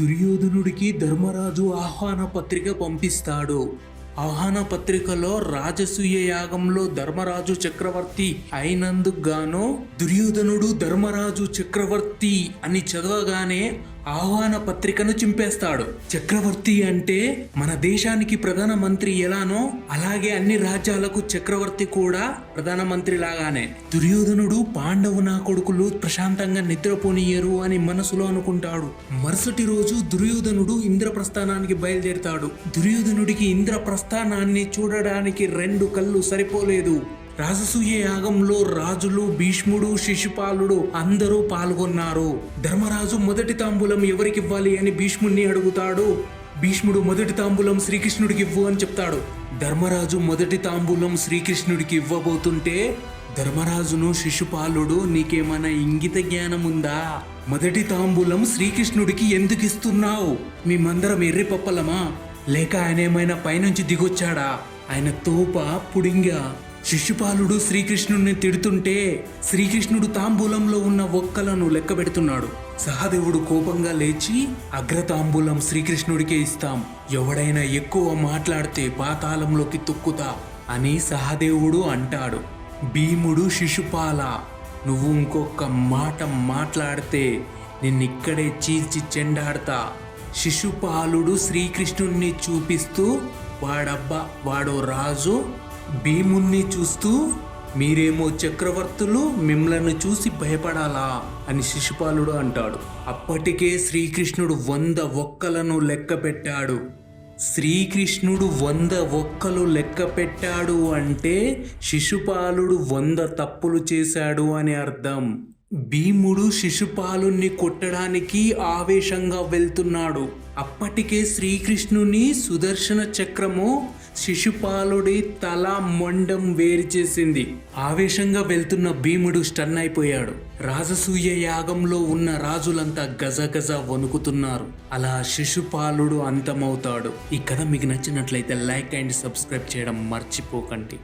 దుర్యోధనుడికి ధర్మరాజు ఆహ్వాన పత్రిక పంపిస్తాడు. ఆహ్వాన పత్రికలో రాజసూయ యాగంలో ధర్మరాజు చక్రవర్తి అయినందుకు గాను దుర్యోధనుడు ధర్మరాజు చక్రవర్తి అని చదవగానే ఆహ్వాన పత్రికను చింపేస్తాడు. చక్రవర్తి అంటే మన దేశానికి ప్రధానమంత్రి ఎలానో అలాగే అన్ని రాజ్యాలకు చక్రవర్తి కూడా ప్రధానమంత్రి లాగానే దుర్యోధనుడు పాండవు నా కొడుకులు ప్రశాంతంగా నిద్రపోనియరు అని మనసులో అనుకుంటాడు. మరుసటి రోజు దుర్యోధనుడు ఇంద్రప్రస్థానానికి బయలుదేరుతాడు. దుర్యోధనుడికి ఇంద్రప్రస్థానాన్ని చూడడానికి రెండు కళ్ళు సరిపోలేదు. రాజసూయ యాగంలో రాజులు భీష్ముడు శిశుపాలుడు అందరూ పాల్గొన్నారు. ధర్మరాజు మొదటి తాంబూలం ఎవరికివ్వాలి అని భీష్ముడిని అడుగుతాడు? భీష్ముడు మొదటి తాంబూలం శ్రీకృష్ణుడికి ఇవ్వు అని చెప్తాడు. ధర్మరాజు మొదటి తాంబూలం శ్రీకృష్ణుడికి ఇవ్వబోతుంటే ధర్మరాజును శిశుపాలుడు నీకేమైనా ఇంగిత జ్ఞానం ఉందా మొదటి తాంబూలం శ్రీకృష్ణుడికి ఎందుకు ఇస్తున్నావు? మేమందరం ఎర్రి పప్పలమా? లేక ఆయన ఏమైనా పైనుంచి దిగొచ్చాడా? ఆయన తోప పుడింగా శిశుపాలుడు శ్రీకృష్ణుడిని తిడుతుంటే శ్రీకృష్ణుడు తాంబూలంలో ఉన్న ఒక్కలను లెక్క పెడుతున్నాడు. సహదేవుడు కోపంగా లేచి అగ్రతాంబూలం శ్రీకృష్ణుడికే ఇస్తాం. ఎవడైనా ఎక్కువ మాట్లాడితే పాతాళంలోకి తొక్కుతా అని సహదేవుడు అంటాడు. భీముడు శిశుపాల నువ్వు ఇంకొక మాట మాట్లాడితే నిన్నిక్కడే చీల్చి చెండాడతా. శిశుపాలుడు శ్రీకృష్ణుణ్ణి చూపిస్తూ వాడబ్బా వాడో రాజు భీముణ్ణి చూస్తూ మీరేమో చక్రవర్తులు మిమ్మలను చూసి భయపడాలా? అని శిశుపాలుడు అంటాడు. అప్పటికే శ్రీకృష్ణుడు వంద ఒక్కలను లెక్క పెట్టాడు. శ్రీకృష్ణుడు వంద ఒక్కలు లెక్క పెట్టాడు అంటే శిశుపాలుడు వంద తప్పులు చేశాడు అని అర్థం. భీముడు శిశుపాలుణ్ణి కొట్టడానికి ఆవేశంగా వెళ్తున్నాడు. అప్పటికే శ్రీకృష్ణుని సుదర్శన చక్రము శిశుపాలుడి తల మొండం వేరు చేసింది. ఆవేశంగా వెళ్తున్న భీముడు స్టన్ అయిపోయాడు. రాజసూయ యాగంలో ఉన్న రాజులంతా గజగజ వణుకుతున్నారు. అలా శిశుపాలుడు అంతమవుతాడు. ఈ కథ మీకు నచ్చినట్లయితే లైక్ అండ్ సబ్స్క్రైబ్ చేయడం మర్చిపోకండి.